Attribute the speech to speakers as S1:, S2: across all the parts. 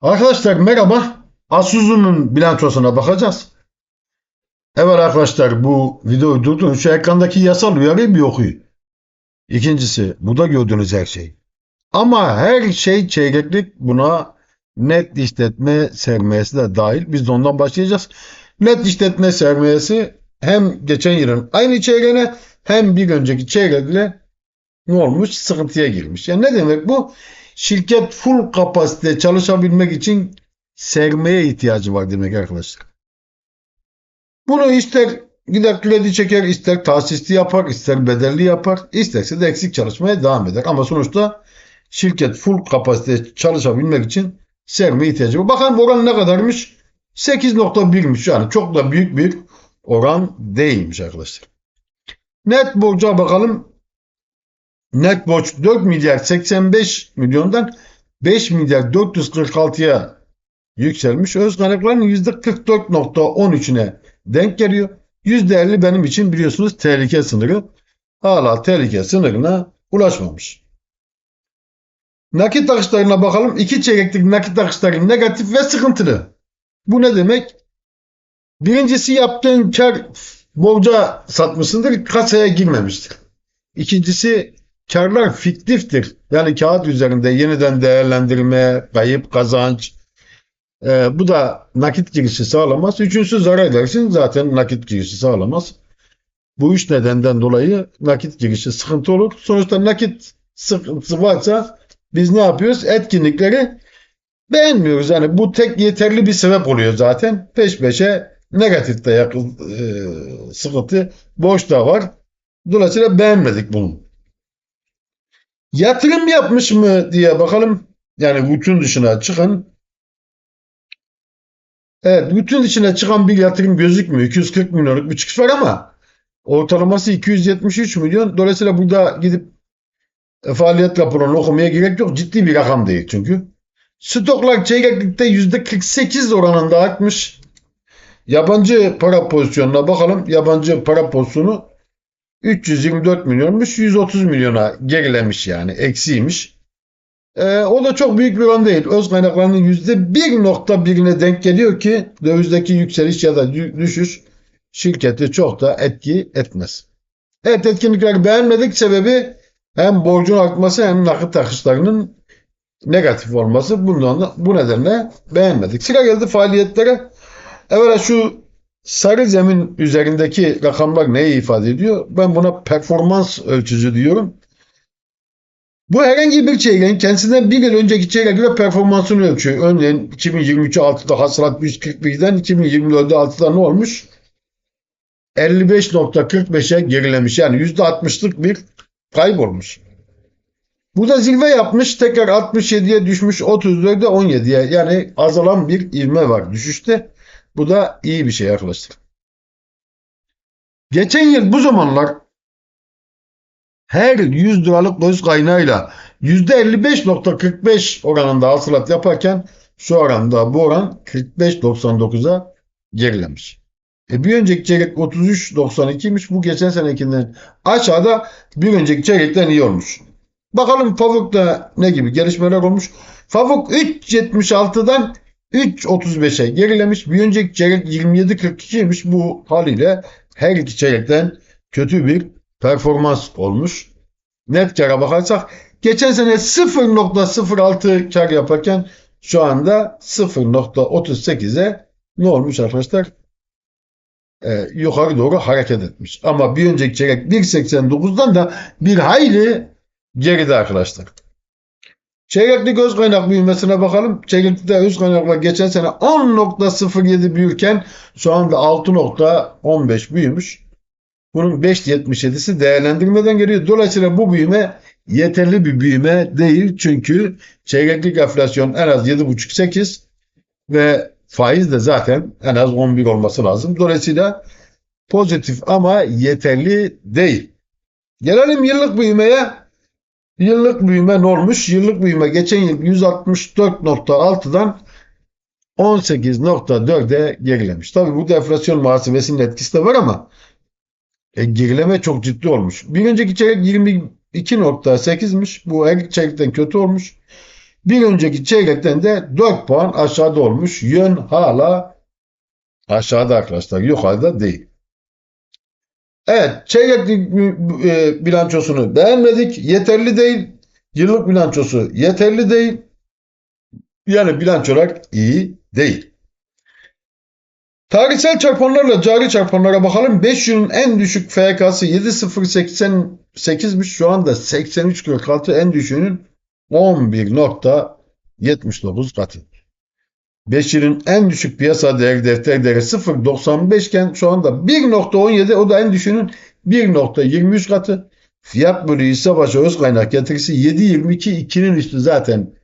S1: Arkadaşlar merhaba. Asuzu'nun bilançosuna bakacağız. Evet arkadaşlar bu videoyu durdurun. Şu ekrandaki yasal uyarıyı bir okuyun. İkincisi bu da gördüğünüz her şey. Ama her şey çeyreklik buna net işletme sermayesi de dahil. Biz de ondan başlayacağız. Net işletme sermayesi hem geçen yılın aynı çeyreğine hem bir önceki çeyrekle ne olmuş? Sıkıntıya girmiş. Yani ne demek bu? Şirket full kapasite çalışabilmek için sermaye ihtiyacı var demek arkadaşlar. Bunu ister gider kredi çeker, ister tahsisli yapar, ister bedelli yapar, isterse de eksik çalışmaya devam eder. Ama sonuçta şirket full kapasite çalışabilmek için sermaye ihtiyacı var. Bakalım oran ne kadarmış? 8.1'miş yani çok da büyük bir oran değilmiş arkadaşlar. Net borca bakalım. Net borç 4 milyar 85 milyondan 5 milyar 446'ya yükselmiş. Öz kaynakların %44.13'üne denk geliyor. %50 benim için biliyorsunuz tehlike sınırı. Hala tehlike sınırına ulaşmamış. Nakit akışlarına bakalım. İki çeyreklik nakit akışları negatif ve sıkıntılı. Bu ne demek? Birincisi yaptığın kar borca satmışsındır, kasaya girmemiştir. İkincisi karlar fiktiftir. Yani kağıt üzerinde yeniden değerlendirme, kayıp, kazanç. Ee, bu da nakit girişi sağlamaz. Üçüncüsü zarar edersin zaten nakit girişi sağlamaz. Bu üç nedenden dolayı nakit girişi sıkıntı olur. Sonuçta nakit sıkıntısı varsa biz ne yapıyoruz? Etkinlikleri beğenmiyoruz. Yani bu tek yeterli bir sebep oluyor zaten. Peş peşe negatifte yakın e, sıkıntı borç da var. Dolayısıyla beğenmedik bunu. Yatırım yapmış mı diye bakalım. Yani bütün dışına çıkan Evet, bütün dışına çıkan bir yatırım gözükmüyor. 240 milyonluk bir çıkış var ama ortalaması 273 milyon. Dolayısıyla burada gidip e, faaliyet raporunu okumaya gerek yok. Ciddi bir rakam değil çünkü. Stoklar çeyreklikte %48 oranında artmış. Yabancı para pozisyonuna bakalım. Yabancı para pozisyonu 324 milyonmuş. 130 milyona gerilemiş yani. Eksiymiş. Ee, o da çok büyük bir oran değil. Öz kaynaklarının %1.1'ine denk geliyor ki dövizdeki yükseliş ya da dü- düşüş şirketi çok da etki etmez. Evet etkinlikleri beğenmedik. Sebebi hem borcun artması hem nakit akışlarının negatif olması. Bundan da, bu nedenle beğenmedik. Sıra geldi faaliyetlere. Evet şu sarı zemin üzerindeki rakamlar neyi ifade ediyor? Ben buna performans ölçücü diyorum. Bu herhangi bir çeyreğin kendisinden bir yıl önceki çeyreğe göre performansını ölçüyor. Örneğin 2023 6'da hasılat 141'den 2024'de 6'da ne olmuş? 55.45'e gerilemiş. Yani %60'lık bir kaybolmuş. Bu da zirve yapmış. Tekrar 67'ye düşmüş. 34'e 17'ye. Yani azalan bir ivme var düşüşte. Bu da iyi bir şey arkadaşlar. Geçen yıl bu zamanlar her 100 liralık döviz kaynağıyla %55.45 oranında hasılat yaparken şu oranda bu oran 45.99'a gerilemiş. E bir önceki çeyrek 33.92'ymiş. Bu geçen senekinden aşağıda bir önceki çeyrekten iyi olmuş. Bakalım Favuk'ta ne gibi gelişmeler olmuş. Favuk 3.76'dan 3.35'e gerilemiş. Bir önceki çeyrek 27.42'ymiş. Bu haliyle her iki çeyrekten kötü bir performans olmuş. Net kara bakarsak geçen sene 0.06 kar yaparken şu anda 0.38'e ne olmuş arkadaşlar? Ee, yukarı doğru hareket etmiş. Ama bir önceki çeyrek 1.89'dan da bir hayli geride arkadaşlar. Çeyreklik öz kaynak büyümesine bakalım. Çeyreklikte öz kaynaklar geçen sene 10.07 büyürken şu anda 6.15 büyümüş. Bunun 5.77'si değerlendirmeden geliyor. Dolayısıyla bu büyüme yeterli bir büyüme değil. Çünkü çeyreklik enflasyon en az 7.5-8 ve faiz de zaten en az 11 olması lazım. Dolayısıyla pozitif ama yeterli değil. Gelelim yıllık büyümeye. Yıllık büyüme ne olmuş? Yıllık büyüme geçen yıl 164.6'dan 18.4'e gerilemiş. Tabii bu enflasyon muhasebesinin etkisi de var ama e, gerileme çok ciddi olmuş. Bir önceki çeyrek 22.8'miş. Bu her çeyrekten kötü olmuş. Bir önceki çeyrekten de 4 puan aşağıda olmuş. Yön hala aşağıda arkadaşlar. Yukarıda değil. Evet, çeyreklik e, bilançosunu beğenmedik. Yeterli değil. Yıllık bilançosu yeterli değil. Yani bilançolar iyi değil. Tarihsel çarpanlarla cari çarpanlara bakalım. 5 yılın en düşük FK'sı 7.088'miş. Şu anda 83.46 en düşüğünün 11.79 katı. 5 yılın en düşük piyasa değeri defter değeri 0.95 iken şu anda 1.17 o da en düşüğünün 1.23 katı. Fiyat bölü hisse başı öz kaynak getirisi 7.22 2'nin üstü zaten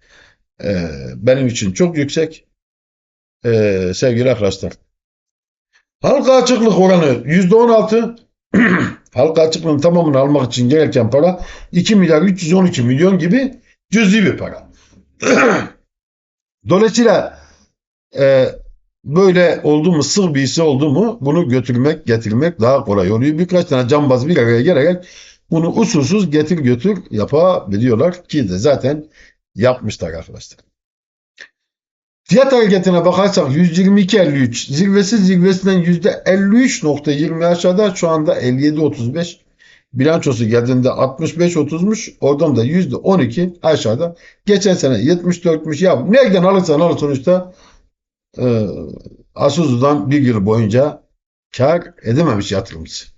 S1: e, benim için çok yüksek. E, sevgili arkadaşlar. Halka açıklık oranı %16. Halka açıklığın tamamını almak için gereken para 2 milyar 312 milyon gibi cüzi bir para. Dolayısıyla e, böyle oldu mu sır bir hisse oldu mu bunu götürmek getirmek daha kolay oluyor. Birkaç tane cambaz bir araya gelerek bunu usulsüz getir götür yapabiliyorlar ki de zaten yapmışlar arkadaşlar. Fiyat hareketine bakarsak 122.53 zirvesi zirvesinden %53.20 aşağıda şu anda 57.35 bilançosu geldiğinde 65.30'muş oradan da %12 aşağıda geçen sene 74'müş ya nereden alırsan al sonuçta e, Asuzu'dan bir yıl boyunca kar edememiş yatırımcısı.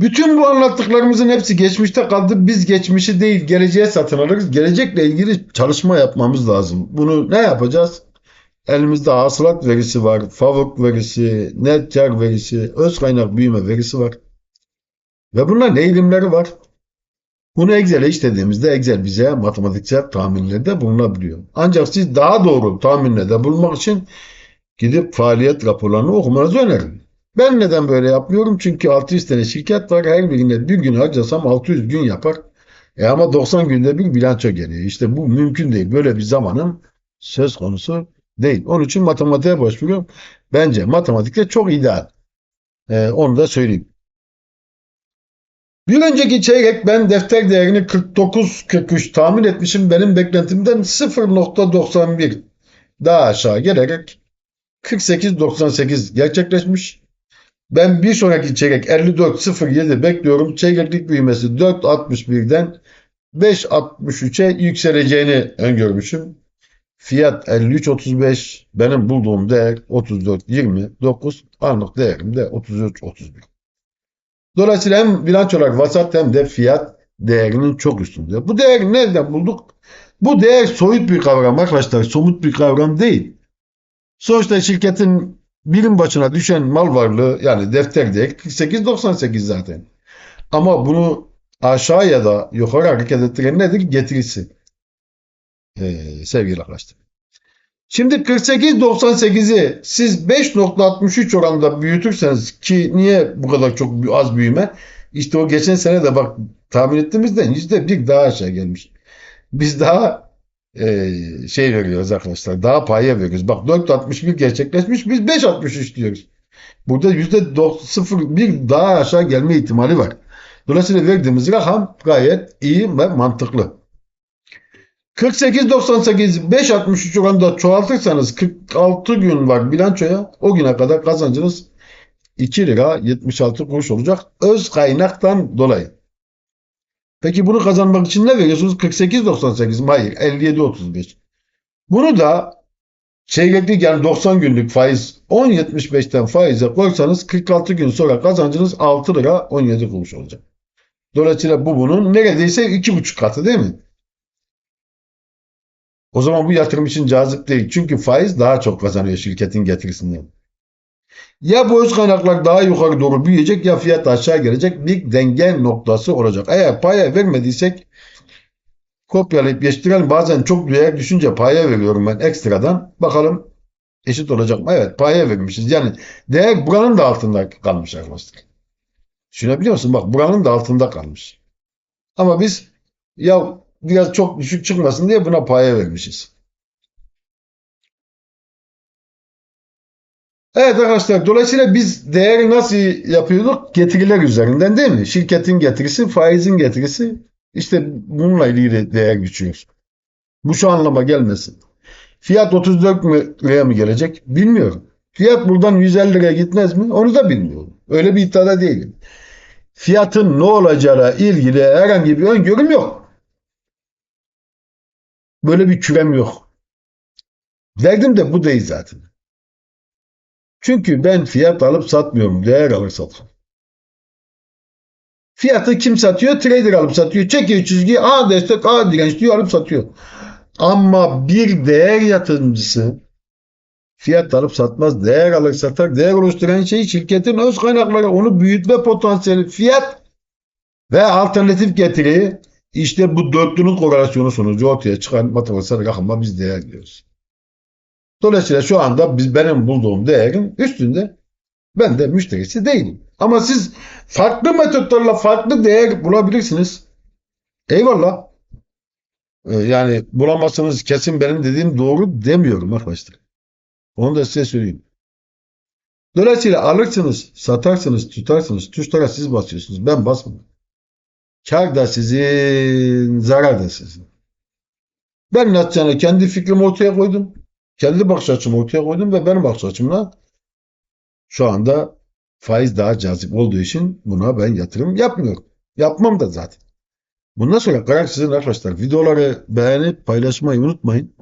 S1: Bütün bu anlattıklarımızın hepsi geçmişte kaldı. Biz geçmişi değil geleceğe satın alırız. Gelecekle ilgili çalışma yapmamız lazım. Bunu ne yapacağız? Elimizde hasılat verisi var, favuk verisi, net kar verisi, öz kaynak büyüme verisi var. Ve bunların eğilimleri var. Bunu Excel'e işlediğimizde Excel bize matematiksel tahminlerde bulunabiliyor. Ancak siz daha doğru tahminlerde bulmak için gidip faaliyet raporlarını okumanızı öneririm. Ben neden böyle yapıyorum? Çünkü 600 tane şirket var. Her birine bir gün harcasam 600 gün yapar. E ama 90 günde bir bilanço geliyor. İşte bu mümkün değil. Böyle bir zamanın söz konusu değil. Onun için matematiğe başvuruyorum. Bence matematikte çok ideal. E, onu da söyleyeyim. Bir önceki çeyrek ben defter değerini 49-43 tahmin etmişim. Benim beklentimden 0.91 daha aşağı gelerek 48.98 gerçekleşmiş. Ben bir sonraki çeyrek 54.07 bekliyorum. Çeyreklik büyümesi 4.61'den 5.63'e yükseleceğini öngörmüşüm. Fiyat 53.35. Benim bulduğum değer 34.29. Anlık değerim de 33.31. Dolayısıyla hem bilançolar vasat hem de fiyat değerinin çok üstünde. Bu değeri nereden bulduk? Bu değer soyut bir kavram arkadaşlar. Somut bir kavram değil. Sonuçta şirketin birim başına düşen mal varlığı yani defter değer 48.98 zaten. Ama bunu aşağı ya da yukarı hareket ettiren nedir? Getirisi. Ee, sevgili arkadaşlar. Şimdi 48.98'i siz 5.63 oranında büyütürseniz ki niye bu kadar çok az büyüme? İşte o geçen sene de bak tahmin ettiğimizden yüzde bir daha aşağı gelmiş. Biz daha e, şey veriyoruz arkadaşlar. Daha paya veriyoruz. Bak 4.61 gerçekleşmiş. Biz 5.63 diyoruz. Burada yüzde 0.1 daha aşağı gelme ihtimali var. Dolayısıyla verdiğimiz rakam gayet iyi ve mantıklı. 48.98 5.63 oranında çoğaltırsanız 46 gün var bilançoya. O güne kadar kazancınız 2 lira 76 kuruş olacak. Öz kaynaktan dolayı. Peki bunu kazanmak için ne veriyorsunuz? 48.98 mi? Hayır. 57.35. Bunu da çeyreklik yani 90 günlük faiz 10.75'ten faize koysanız 46 gün sonra kazancınız 6 lira 17 kuruş olacak. Dolayısıyla bu bunun neredeyse 2,5 katı değil mi? O zaman bu yatırım için cazip değil. Çünkü faiz daha çok kazanıyor şirketin getirisinden. Ya bu öz kaynaklar daha yukarı doğru büyüyecek ya fiyat aşağı gelecek bir denge noktası olacak. Eğer paya vermediysek kopyalayıp geçtirelim. Bazen çok değer düşünce paya veriyorum ben ekstradan. Bakalım eşit olacak mı? Evet paya vermişiz. Yani değer buranın da altında kalmış arkadaşlar. Düşünebiliyor musun? Bak buranın da altında kalmış. Ama biz ya biraz çok düşük çıkmasın diye buna paya vermişiz. Evet arkadaşlar dolayısıyla biz değeri nasıl yapıyorduk? Getiriler üzerinden değil mi? Şirketin getirisi, faizin getirisi İşte bununla ilgili de değer biçiyoruz. Bu şu anlama gelmesin. Fiyat 34 liraya mı gelecek? Bilmiyorum. Fiyat buradan 150 liraya gitmez mi? Onu da bilmiyorum. Öyle bir iddiada değilim. Fiyatın ne olacağına ilgili herhangi bir öngörüm yok. Böyle bir kürem yok. Derdim de bu değil zaten. Çünkü ben fiyat alıp satmıyorum. Değer alır satıyorum. Fiyatı kim satıyor? Trader alıp satıyor. Çekiyor çizgi A destek A direnç diyor alıp satıyor. Ama bir değer yatırımcısı fiyat alıp satmaz. Değer alır satar. Değer oluşturan şey şirketin öz kaynakları. Onu büyütme potansiyeli fiyat ve alternatif getiri işte bu dörtlünün korelasyonu sonucu ortaya çıkan matematiksel rakama biz değer diyoruz. Dolayısıyla şu anda biz benim bulduğum değerin üstünde ben de müşterisi değilim. Ama siz farklı metotlarla farklı değer bulabilirsiniz. Eyvallah. Ee, Yani bulamazsınız kesin benim dediğim doğru demiyorum arkadaşlar. Onu da size söyleyeyim. Dolayısıyla alırsınız, satarsınız, tutarsınız. Tuşlara siz basıyorsunuz. Ben basmadım. Kar da sizin, zarar da sizin. Ben naçizane kendi fikrimi ortaya koydum. Kendi bakış açımı ortaya koydum ve benim bakış açımla şu anda faiz daha cazip olduğu için buna ben yatırım yapmıyorum. Yapmam da zaten. Bundan sonra karar sizin arkadaşlar. Videoları beğenip paylaşmayı unutmayın.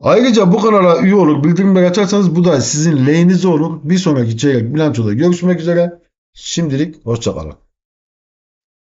S1: Ayrıca bu kanala üye olur, bildirimleri açarsanız bu da sizin lehinize olur. Bir sonraki çeyrek bilançoda görüşmek üzere. Şimdilik hoşçakalın.